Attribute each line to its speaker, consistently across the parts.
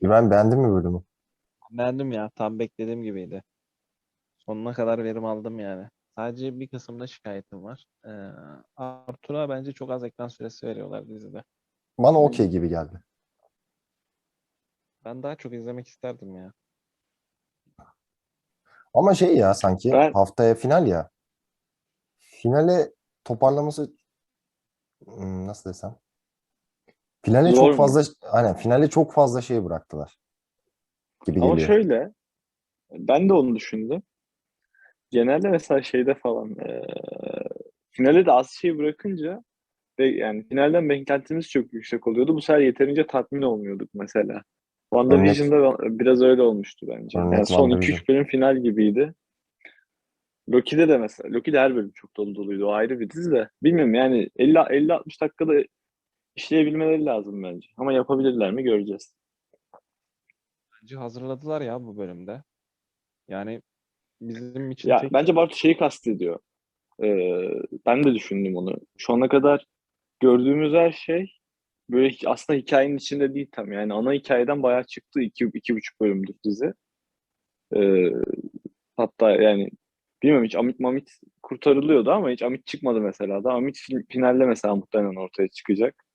Speaker 1: İbrahim beğendin mi bölümü?
Speaker 2: Beğendim ya. Tam beklediğim gibiydi. Sonuna kadar verim aldım yani. Sadece bir kısımda şikayetim var. Ee, Arthur'a bence çok az ekran süresi veriyorlar dizide.
Speaker 1: Bana okey gibi geldi.
Speaker 2: Ben daha çok izlemek isterdim ya.
Speaker 1: Ama şey ya sanki
Speaker 3: Ben-
Speaker 1: haftaya final ya. Finale toparlaması hmm, nasıl desem? Finale
Speaker 3: Zor
Speaker 1: çok
Speaker 3: mu?
Speaker 1: fazla aynen finale çok fazla şey bıraktılar. Gibi
Speaker 3: Ama
Speaker 1: geliyor.
Speaker 3: şöyle, ben de onu düşündüm. Genelde mesela şeyde falan, eee finale de az şey bırakınca ve yani finalden beklentimiz çok yüksek oluyordu. Bu sefer yeterince tatmin olmuyorduk mesela. WandaVision'da biraz öyle olmuştu bence.
Speaker 1: Örnek
Speaker 3: Yani son 2-3
Speaker 1: WandaVision.
Speaker 3: bölüm final gibiydi. Loki'de de mesela, Loki'de her bölüm çok dolu doluydu. O ayrı bir dizi de. Bilmiyorum yani 50-60 dakikada işleyebilmeleri lazım bence. Ama yapabilirler mi göreceğiz.
Speaker 2: Bence hazırladılar ya bu bölümde. Yani bizim için
Speaker 3: Ya
Speaker 2: tek
Speaker 3: bence Bartu şeyi kastediyor. Ee, ben de düşündüm onu. Şu ana kadar gördüğümüz her şey böyle aslında hikayenin içinde değil tam. Yani ana hikayeden bayağı çıktı. iki, iki buçuk bölümdür dizi. Ee, hatta yani bilmiyorum hiç Amit Mamit kurtarılıyordu ama hiç Amit çıkmadı mesela da. Amit fin- finalde mesela muhtemelen ortaya çıkacak.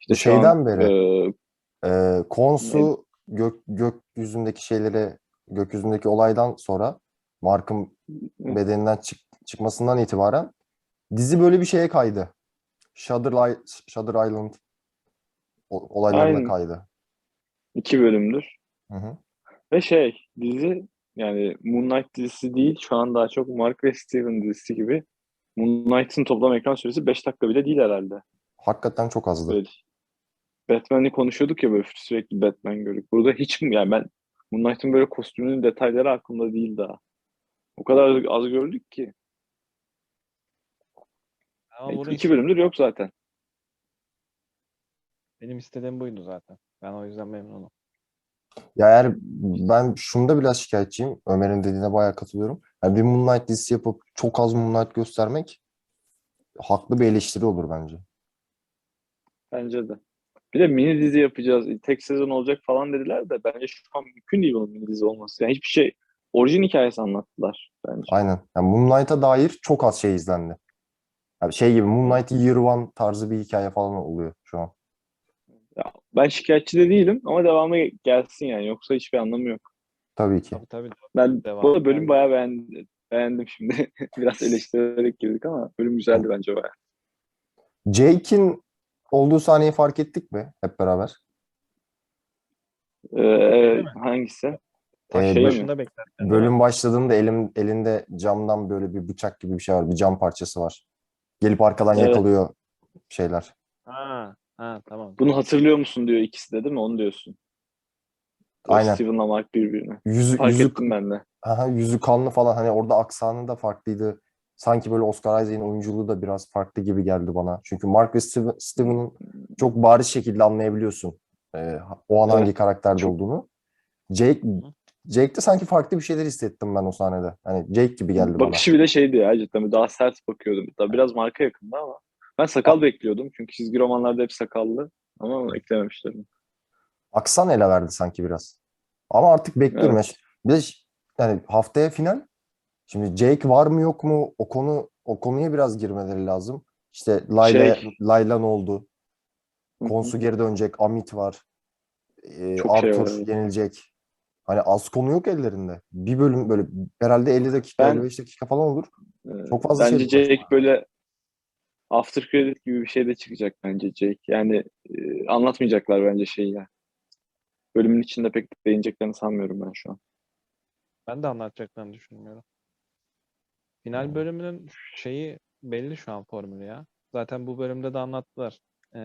Speaker 3: İşte şu an,
Speaker 1: Şeyden beri.
Speaker 3: e,
Speaker 1: Ee, Konsu gök, gökyüzündeki şeyleri gökyüzündeki olaydan sonra Mark'ın bedeninden çık, çıkmasından itibaren dizi böyle bir şeye kaydı. Shudder, Li- Shudder Island olaylarına
Speaker 3: Aynen.
Speaker 1: kaydı.
Speaker 3: iki bölümdür.
Speaker 1: Hı hı.
Speaker 3: Ve şey dizi yani Moon Knight dizisi değil şu an daha çok Mark ve Steven dizisi gibi. Moon Knight'ın toplam ekran süresi 5 dakika bile değil herhalde.
Speaker 1: Hakikaten çok azdı.
Speaker 3: Böyle Batman'i konuşuyorduk ya böyle sürekli Batman gördük. Burada hiç mi yani ben Moon Knight'ın böyle kostümünün detayları aklımda değil daha. O kadar az gördük ki.
Speaker 2: Ama
Speaker 3: İki,
Speaker 2: bunu
Speaker 3: iki bölümdür yok zaten.
Speaker 2: benim istediğim buydu zaten. Ben o yüzden memnunum.
Speaker 1: Ya eğer ben şunda biraz şikayetçiyim. Ömer'in dediğine bayağı katılıyorum. Yani bir Moonlight dizisi yapıp çok az Moonlight göstermek haklı bir eleştiri olur bence.
Speaker 3: Bence de. Bir de mini dizi yapacağız. Tek sezon olacak falan dediler de bence şu an mümkün değil bunun mini dizi olması. Yani hiçbir şey orijin hikayesi anlattılar bence.
Speaker 1: Aynen. Yani Moonlight'a dair çok az şey izlendi. Yani şey gibi Moonlight Year One tarzı bir hikaye falan oluyor şu an.
Speaker 3: Ya, ben şikayetçi de değilim ama devamı gelsin yani. Yoksa hiçbir anlamı yok.
Speaker 1: Tabii ki.
Speaker 2: Tabii tabii.
Speaker 3: Ben
Speaker 2: Devam
Speaker 3: bu bölüm
Speaker 2: geldi.
Speaker 3: bayağı beğendim. Beğendim şimdi. Biraz eleştirerek girdik ama bölüm güzeldi bence bayağı.
Speaker 1: Jake'in olduğu sahneyi fark ettik mi hep beraber?
Speaker 3: Ee, hangisi?
Speaker 1: Ee,
Speaker 3: şey mi?
Speaker 2: başında beklerken. değil mi?
Speaker 1: Bölüm başladığında elim, elinde camdan böyle bir bıçak gibi bir şey var. Bir cam parçası var. Gelip arkadan
Speaker 3: Evet.
Speaker 1: yakalıyor şeyler.
Speaker 2: Ha, ha tamam.
Speaker 3: Bunu hatırlıyor musun diyor ikisi de değil mi? Onu diyorsun. O
Speaker 1: Aynen.
Speaker 3: Steven'la Mark birbirine.
Speaker 1: Yüzü,
Speaker 3: Fark
Speaker 1: yüzü,
Speaker 3: ettim ben de.
Speaker 1: aha, yüzü kanlı falan. Hani orada aksanı da farklıydı. Sanki böyle Oscar Isaac'in oyunculuğu da biraz farklı gibi geldi bana. Çünkü Mark ve Steven- Steven'ın çok bariz şekilde anlayabiliyorsun. e, o an
Speaker 3: Evet.
Speaker 1: hangi karakterde
Speaker 3: Çok-
Speaker 1: olduğunu. Jake Jake'de sanki farklı bir şeyler hissettim ben o sahnede. Hani Jake gibi geldi bana.
Speaker 3: Bakışı bile şeydi ya cidden. Daha sert bakıyordum. Tabii biraz marka yakındı ama. Ben sakal bekliyordum. Çünkü çizgi romanlarda hep sakallı. Ama eklememişler.
Speaker 1: Aksan ele verdi sanki biraz. Ama artık bekliyorum.
Speaker 3: Evet.
Speaker 1: Bir de yani haftaya final. Şimdi Jake var mı yok mu? O konu o konuya biraz girmeleri lazım. İşte Layla
Speaker 3: Şey-
Speaker 1: Layla ne oldu? Konsu geri dönecek. Amit var. Ee,
Speaker 3: Çok şey var,
Speaker 1: Arthur
Speaker 3: evet.
Speaker 1: yenilecek. Hani az konu yok ellerinde. Bir bölüm böyle herhalde 50 dakika,
Speaker 3: Ben-
Speaker 1: 55 dakika falan olur.
Speaker 3: Ee,
Speaker 1: Çok fazla
Speaker 3: bence
Speaker 1: şey var.
Speaker 3: Jake böyle after credit gibi bir şey de çıkacak bence Jake. Yani e, anlatmayacaklar bence şeyi ya. Bölümün içinde pek değineceklerini sanmıyorum ben şu an.
Speaker 2: Ben de anlatacaklarını düşünmüyorum. Final bölümünün şeyi belli şu an formülü ya. Zaten bu bölümde de anlattılar. Ee,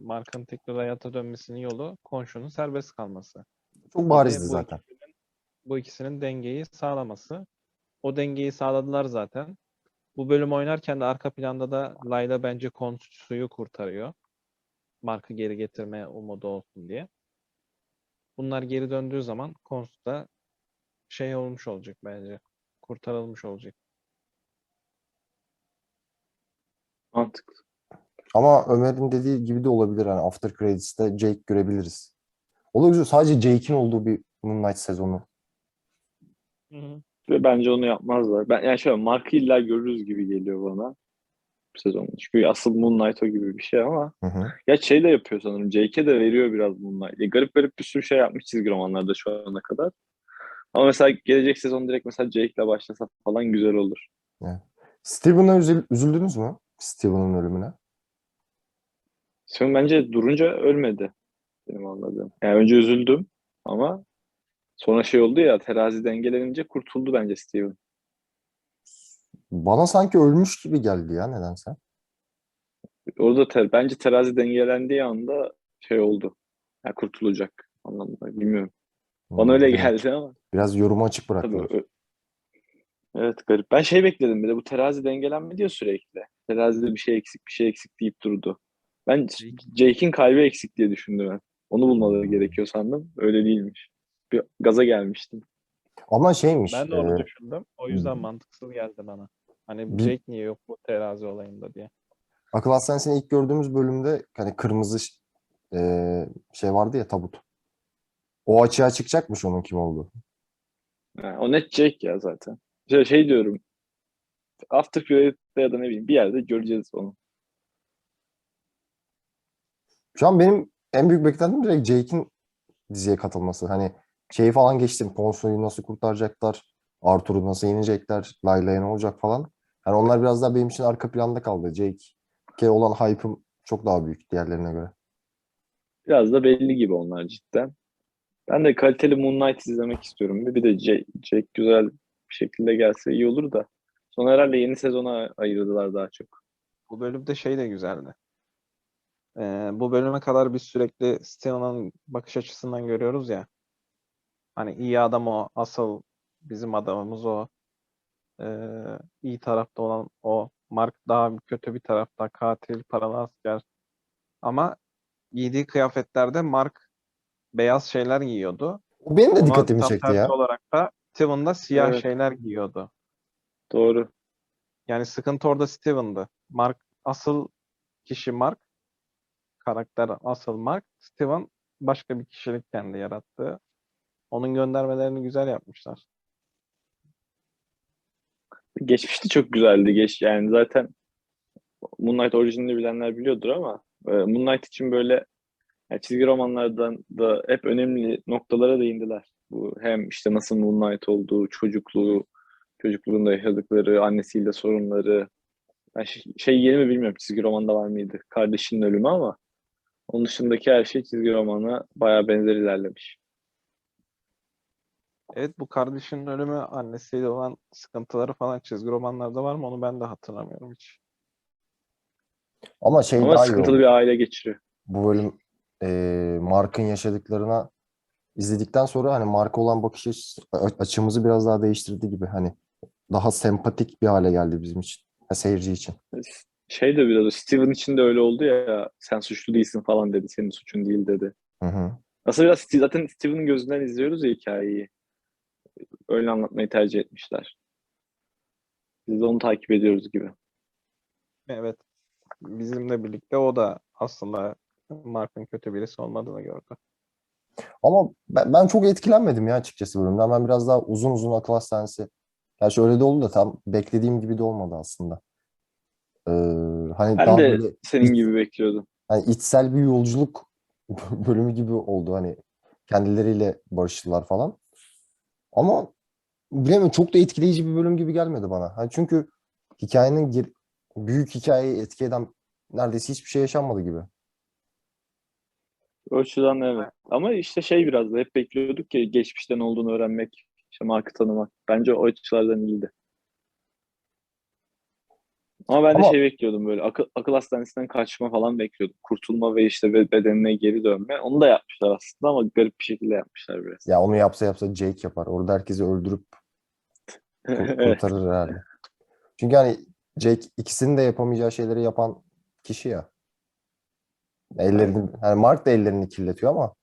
Speaker 2: Mark'ın tekrar hayata dönmesinin yolu Khonshu'nun serbest kalması.
Speaker 1: Çok barizdi
Speaker 2: bu
Speaker 1: zaten.
Speaker 2: ikisinin- bu ikisinin dengeyi sağlaması. O dengeyi sağladılar zaten. Bu bölüm oynarken de arka planda da Layla bence Khonshu'yu kurtarıyor. Mark'ı geri getirme umudu olsun diye. Bunlar geri döndüğü zaman Khonshu da şey olmuş olacak bence. Kurtarılmış olacak.
Speaker 3: Mantıklı.
Speaker 1: Ama Ömer'in dediği gibi de olabilir. Hani After Credits'te Jake görebiliriz. O da güzel. Sadece Jake'in olduğu bir Moon Knight sezonu.
Speaker 2: Hı hı.
Speaker 3: Ve bence onu yapmazlar. Ben yani şöyle Mark'ı illa görürüz gibi geliyor bana bu sezon. Çünkü asıl Moon Knight o gibi bir şey ama
Speaker 1: Hı hı.
Speaker 3: ya şey de yapıyor sanırım. Jake'e de veriyor biraz Moon Knight. Ya garip garip bir sürü şey yapmış çizgi romanlarda şu ana kadar. Ama mesela gelecek sezon direkt mesela Jake'le başlasa falan güzel olur.
Speaker 1: Steven'a üzül- üzüldünüz mü? Steven'ın ölümüne.
Speaker 3: Şimdi bence durunca ölmedi. Benim anladığım. Yani önce üzüldüm ama sonra şey oldu ya terazi dengelenince kurtuldu bence Steven.
Speaker 1: Bana sanki ölmüş gibi geldi ya nedense.
Speaker 3: Orada te- bence terazi dengelendiği anda şey oldu. Yani kurtulacak anlamında. Bilmiyorum. Bana öyle
Speaker 1: Biraz-
Speaker 3: geldi ama.
Speaker 1: Biraz yorumu açık
Speaker 3: Tabii. Evet garip. Ben şey bekledim bir de bu terazi dengelenme diyor sürekli. Terazide bir şey eksik bir şey eksik deyip durdu. Ben Jake'in kalbi eksik diye düşündüm ben. Onu bulmaları gerekiyor sandım. Öyle değilmiş. Bir gaza gelmiştim.
Speaker 1: Ama şeymiş.
Speaker 2: Ben de onu
Speaker 1: e,
Speaker 2: düşündüm. O yüzden mantıksız geldi bana. Hani
Speaker 1: Bir-
Speaker 2: Jake niye yok bu terazi olayında diye.
Speaker 1: Akıl Hastanesi'ni ilk gördüğümüz bölümde hani kırmızı e, şey vardı ya tabut. O açığa çıkacakmış onun kim olduğu.
Speaker 3: Ha, o net Jake ya zaten. Şey, şey diyorum. After Credit'te ya da ne bileyim bir yerde göreceğiz onu.
Speaker 1: Şu an benim en büyük beklentim direkt Jake'in diziye katılması. Hani şeyi falan geçtim. Ponso'yu nasıl kurtaracaklar? Arthur'u nasıl yenecekler? Layla'ya ne olacak falan. Hani onlar biraz daha benim için arka planda kaldı. Jake'e olan hype'ım çok daha büyük diğerlerine göre.
Speaker 3: Biraz da belli gibi onlar cidden. Ben de kaliteli Moon Knight izlemek istiyorum. Bir de Jake, Jake güzel bir şekilde gelse iyi olur da. Sonra herhalde yeni sezona ayırdılar daha çok.
Speaker 2: Bu bölümde şey de güzeldi. Ee, bu bölüme kadar biz sürekli Steven'ın bakış açısından görüyoruz ya. Hani iyi adam o, asıl bizim adamımız o. Ee, iyi tarafta olan o. Mark daha kötü bir tarafta, katil, paralı asker. Ama giydiği kıyafetlerde Mark beyaz şeyler giyiyordu.
Speaker 1: O benim de dikkatimi çekti ya.
Speaker 2: olarak da Steven da siyah
Speaker 3: Evet.
Speaker 2: şeyler giyiyordu.
Speaker 3: Doğru.
Speaker 2: Yani sıkıntı orada Steven'dı. Mark asıl kişi Mark. Karakter asıl Mark. Steven başka bir kişilik kendi yarattığı. Onun göndermelerini güzel yapmışlar.
Speaker 3: Geçmişte çok güzeldi. Geç yani zaten Moon Knight orijinalini bilenler biliyordur ama e, Moon Knight için böyle yani çizgi romanlardan da hep önemli noktalara değindiler. Bu hem işte nasıl Moon Knight olduğu, çocukluğu, çocukluğunda yaşadıkları, annesiyle sorunları. Ben şey, şey yeni mi bilmiyorum çizgi romanda var mıydı? Kardeşinin ölümü ama onun dışındaki her şey çizgi romana bayağı benzer ilerlemiş.
Speaker 2: Evet bu kardeşinin ölümü annesiyle olan sıkıntıları falan çizgi romanlarda var mı onu ben de hatırlamıyorum hiç.
Speaker 1: Ama şey
Speaker 3: Ama
Speaker 1: daha iyi
Speaker 3: sıkıntılı
Speaker 1: oldu.
Speaker 3: bir aile geçiriyor.
Speaker 1: Bu bölüm e, Mark'ın yaşadıklarına izledikten sonra hani Mark'a olan bakış açımızı biraz daha değiştirdi gibi. Hani daha sempatik bir hale geldi bizim için. Ha, seyirci için.
Speaker 3: Şey de biraz Steven için de öyle oldu ya sen suçlu değilsin falan dedi. Senin suçun değil dedi.
Speaker 1: Hı hı.
Speaker 3: Aslında biraz zaten Steven'ın gözünden izliyoruz ya hikayeyi. Öyle anlatmayı tercih etmişler. Biz de onu takip ediyoruz gibi.
Speaker 2: Evet. Bizimle birlikte o da aslında Mark'ın kötü birisi olmadığını gördü.
Speaker 1: Ama ben, ben çok etkilenmedim ya açıkçası bölümden. Ben biraz daha uzun uzun akıl hastanesi. Gerçi öyle de oldu da tam beklediğim gibi de olmadı aslında. Ee, hani
Speaker 3: Ben
Speaker 1: daha
Speaker 3: de
Speaker 1: böyle
Speaker 3: senin gibi bekliyordum.
Speaker 1: hani içsel bir yolculuk bölümü gibi oldu. Hani kendileriyle barıştılar falan. Ama bilemiyorum çok da etkileyici bir bölüm gibi gelmedi bana. Hani çünkü hikayenin büyük hikayeyi etki eden neredeyse hiçbir şey yaşanmadı gibi.
Speaker 3: O açıdan evet. Ama işte şey biraz da hep bekliyorduk ya geçmişten olduğunu öğrenmek, işte Mark'ı tanımak. Bence o açılardan iyiydi. Ama ben de
Speaker 1: Ama-
Speaker 3: şey bekliyordum böyle akıl, akıl hastanesinden kaçma falan bekliyordum. Kurtulma ve işte be- bedenine geri dönme. Onu da yapmışlar aslında ama garip bir şekilde yapmışlar biraz.
Speaker 1: Ya onu yapsa yapsa Jake yapar. Orada herkesi öldürüp kurtarır herhalde. Çünkü hani Jake ikisinin de yapamayacağı şeyleri yapan kişi ya. Ellerini, hani Mark da ellerini kirletiyor ama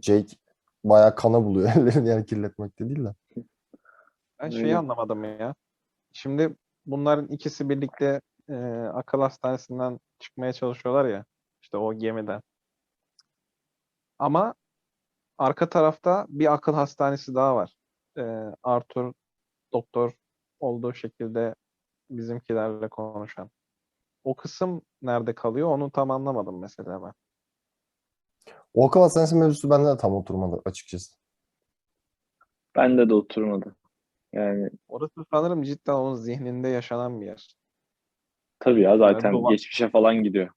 Speaker 1: Jake bayağı kana buluyor ellerini yani kirletmekte değil de.
Speaker 2: Ben şeyi anlamadım ya. Şimdi bunların ikisi birlikte e, akıl hastanesinden çıkmaya çalışıyorlar ya. işte o gemiden. Ama arka tarafta bir akıl hastanesi daha var. Ee, Arthur doktor olduğu şekilde bizimkilerle konuşan. O kısım nerede kalıyor onu tam anlamadım mesela ben.
Speaker 1: O akıl hastanesi mevzusu bende de tam oturmadı açıkçası.
Speaker 3: Bende de oturmadı. Yani
Speaker 2: Orası sanırım cidden onun zihninde yaşanan bir yer.
Speaker 3: tabii ya zaten
Speaker 2: Duvar-
Speaker 3: geçmişe falan gidiyor.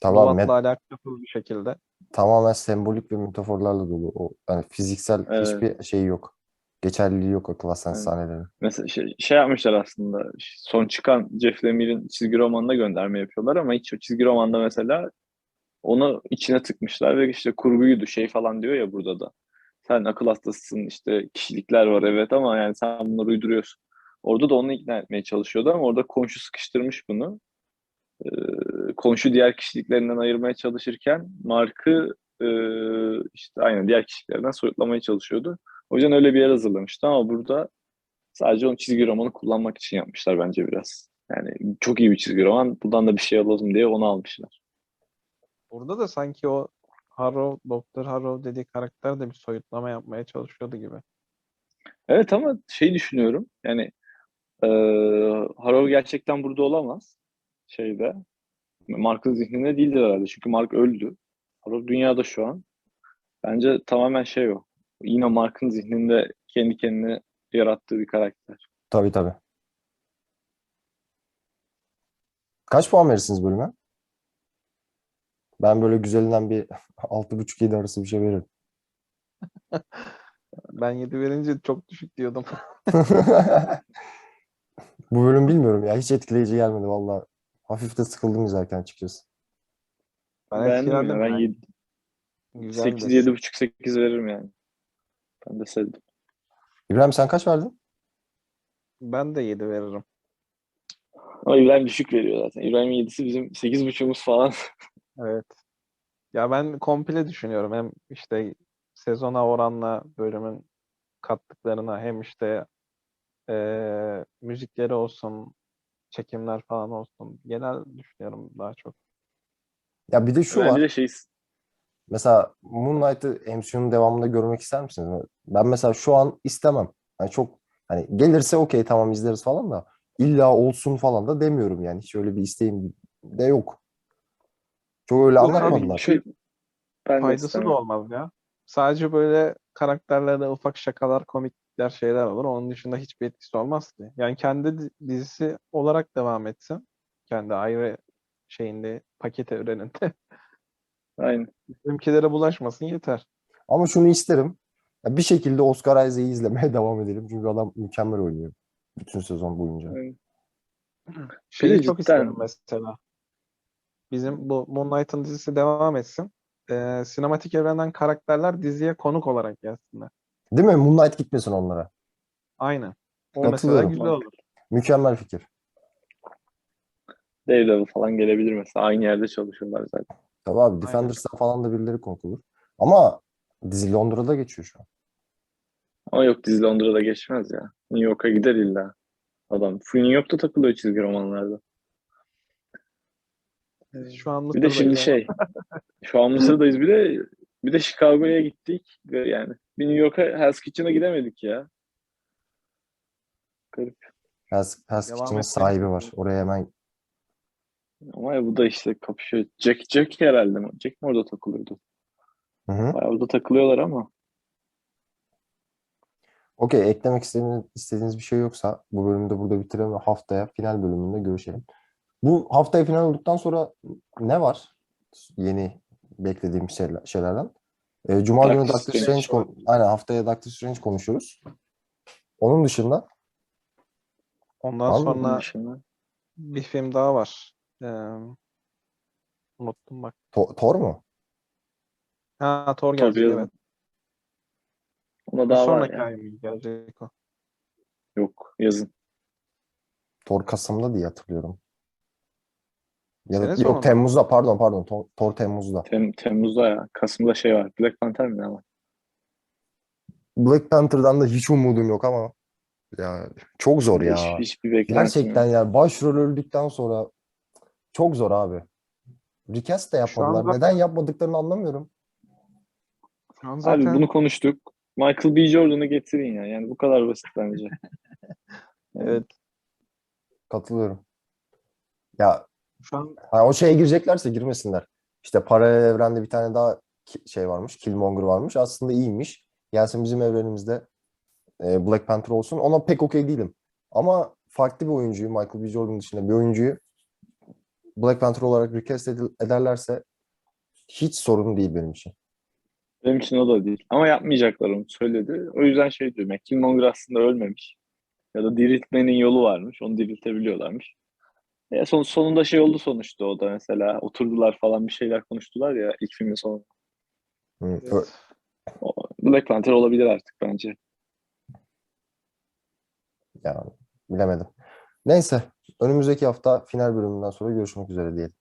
Speaker 1: Tamam,
Speaker 2: Duvat'la alakasız bir şekilde.
Speaker 1: tamamen sembolik ve metaforlarla dolu. O yani fiziksel
Speaker 3: Evet.
Speaker 1: hiçbir şey yok. Geçerliliği yok akıl hastanesi
Speaker 3: Evet.
Speaker 1: sahnelerinin.
Speaker 3: Mesela şey, şey yapmışlar aslında. Son çıkan Jeff Lemire'in çizgi romanına gönderme yapıyorlar ama hiç o çizgi romanda mesela onu içine tıkmışlar ve işte kurguydu şey falan diyor ya burada da. Sen akıl hastasısın işte kişilikler var evet ama yani sen bunları uyduruyorsun. Orada da onu ikna etmeye çalışıyordu ama orada komşu sıkıştırmış bunu. Ee, komşu diğer kişiliklerinden ayırmaya çalışırken Mark'ı e, işte aynen diğer kişiliklerden soyutlamaya çalışıyordu. O yüzden öyle bir yer hazırlamıştı ama burada sadece onun çizgi romanı kullanmak için yapmışlar bence biraz. Yani çok iyi bir çizgi roman. Buradan da bir şey alalım diye onu almışlar.
Speaker 2: Burada da sanki o Harrow, Doktor Harrow dediği karakter de bir soyutlama yapmaya çalışıyordu gibi.
Speaker 3: Evet ama şey düşünüyorum. Yani e, Harrow gerçekten burada olamaz. Şeyde. Mark'ın zihninde değildir herhalde. Çünkü Mark öldü. Harrow dünyada şu an. Bence tamamen şey o. Yine Mark'ın zihninde kendi kendine yarattığı bir karakter.
Speaker 1: Tabii tabii. Kaç puan verirsiniz bölüme? Ben böyle güzelinden bir 6.5-7 arası bir şey veririm.
Speaker 2: Ben 7 verince çok düşük diyordum.
Speaker 1: Bu bölüm bilmiyorum ya. Hiç etkileyici gelmedi valla. Hafif de sıkıldım izlerken açıkçası.
Speaker 2: Ben.
Speaker 3: Ben
Speaker 2: ya.
Speaker 3: yedi-
Speaker 2: Güzel
Speaker 3: 8,
Speaker 2: de.
Speaker 3: 7,5, 8 veririm yani. Ben de sevdim.
Speaker 1: İbrahim sen kaç verdin?
Speaker 2: Ben de 7 veririm.
Speaker 3: Ama İbrahim düşük veriyor zaten. İbrahim'in 7'si bizim 8,5'umuz falan.
Speaker 2: Evet. Ya ben komple düşünüyorum. Hem işte sezona oranla bölümün kattıklarına hem işte eee, müzikleri olsun, çekimler falan olsun. Genel düşünüyorum daha çok.
Speaker 1: Ya bir de şu
Speaker 3: ben
Speaker 1: var.
Speaker 3: bir de şey
Speaker 1: Mesela Moon Knight'ı MCU'nun devamında görmek ister misiniz? Ben mesela şu an istemem. Yani çok hani gelirse okey tamam izleriz falan da illa olsun falan da demiyorum yani. Hiç öyle bir isteğim de yok. Çok öyle anlatmadılar.
Speaker 3: şey, ben
Speaker 2: Faydası
Speaker 3: istemem.
Speaker 2: da olmaz ya. Sadece böyle karakterlerde ufak şakalar, komikler şeyler olur. Onun dışında hiçbir etkisi olmaz ki. Yani kendi di- dizisi olarak devam etsin. Kendi ayrı şeyinde, paket evreninde.
Speaker 3: Aynen.
Speaker 2: Bizimkilere bulaşmasın yeter.
Speaker 1: Ama şunu isterim. Ya bir şekilde Oscar Isaac'i izlemeye devam edelim. Çünkü adam mükemmel oynuyor. Bütün sezon boyunca.
Speaker 3: aynen.
Speaker 2: Şeyi
Speaker 3: de
Speaker 2: çok
Speaker 3: cidden-
Speaker 2: isterim mesela. Bizim bu Moon Knight'ın dizisi devam etsin. Ee, sinematik evrenden karakterler diziye konuk olarak gelsinler.
Speaker 1: Değil mi? Moon Knight gitmesin onlara.
Speaker 2: Aynen. O mesela
Speaker 1: Katılıyorum.
Speaker 2: güzel olur.
Speaker 1: Mükemmel fikir.
Speaker 3: Daredevil falan gelebilir mesela. Aynı yerde çalışıyorlar zaten.
Speaker 1: Tabii abi Defenders'tan falan da birileri konuk olur. Ama dizi Londra'da geçiyor şu an.
Speaker 3: Ama yok dizi Londra'da geçmez ya. New York'a gider illa. Adam. Full New York'ta takılıyor çizgi romanlarda.
Speaker 2: Şu an
Speaker 3: Bir de şimdi
Speaker 2: Mısır'dayız
Speaker 3: şey. Şu an Mısır'dayız. Bir de bir de Chicago'ya gittik. Ve yani bir New York'a Hell's Kitchen'a gidemedik ya. Garip.
Speaker 1: Hell's, Hell's Kitchen'ın sahibi var. Oraya hemen
Speaker 3: Ama bu da işte kapışıyor. Jack, Jack herhalde mi? Jack mi orada takılıyordu?
Speaker 1: Hı hı.
Speaker 3: Bayağı orada takılıyorlar ama.
Speaker 1: Okey, eklemek istediğiniz, istediğiniz bir şey yoksa bu bölümü de burada bitirelim ve haftaya final bölümünde görüşelim. Bu haftaya final olduktan sonra ne var? Yeni beklediğim şeyler, şeylerden. Ee, Cuma günü
Speaker 3: Doctor
Speaker 1: Doctor Strange,
Speaker 3: Strange.
Speaker 1: aynen haftaya Doctor Strange konuşuyoruz. Onun dışında
Speaker 2: Ondan sonra
Speaker 3: dışında.
Speaker 2: bir film daha var. Ee, unuttum bak.
Speaker 1: To- Thor mu?
Speaker 2: Ha Thor
Speaker 3: Tabii
Speaker 2: gelecek
Speaker 3: yazın.
Speaker 2: evet.
Speaker 3: Ona daha var
Speaker 2: sonraki
Speaker 3: ya.
Speaker 2: ay mı gelecek o?
Speaker 3: Yok yazın.
Speaker 1: Thor Kasım'da diye hatırlıyorum. Ya da,
Speaker 2: Sene
Speaker 1: yok
Speaker 2: sonunda.
Speaker 1: Temmuz'da pardon pardon Thor, Thor Temmuz'da.
Speaker 3: Tem, Temmuz'da ya. Kasım'da şey var. Black Panther mi ne var?
Speaker 1: Black Panther'dan da hiç umudum yok ama ya çok zor ya.
Speaker 3: Hiç, hiçbir beklentim
Speaker 1: Gerçekten
Speaker 3: yok.
Speaker 1: yani başrol öldükten sonra çok zor abi. Recast de
Speaker 2: Şu
Speaker 1: yapmadılar.
Speaker 2: anda-
Speaker 1: Neden yapmadıklarını anlamıyorum.
Speaker 2: Şu an
Speaker 3: Abi
Speaker 2: zaten
Speaker 3: bunu konuştuk. Michael B. Jordan'ı getirin ya. Yani bu kadar basit bence.
Speaker 2: evet
Speaker 1: Katılıyorum. Ya
Speaker 2: şu an
Speaker 1: ha, o şeye gireceklerse girmesinler. İşte paralel evrende bir tane daha şey varmış. Killmonger varmış. Aslında iyiymiş. Gelsin bizim evrenimizde e, Black Panther olsun. Ona pek okey değilim. Ama farklı bir oyuncuyu, Michael B. Jordan dışında bir oyuncuyu Black Panther olarak request edil- ederlerse hiç sorun değil benim için.
Speaker 3: Benim için o da değil. Ama yapmayacaklar onu söyledi. O yüzden şey diyorum. Yani Killmonger aslında ölmemiş. Ya da diriltmenin yolu varmış. Onu diriltebiliyorlarmış. E son, sonunda şey oldu sonuçta o da mesela. Oturdular falan bir şeyler konuştular ya ilk filmin sonunda.
Speaker 2: Evet.
Speaker 3: Black Panther olabilir artık bence.
Speaker 1: Yani bilemedim. Neyse. Önümüzdeki hafta final bölümünden sonra görüşmek üzere diyelim.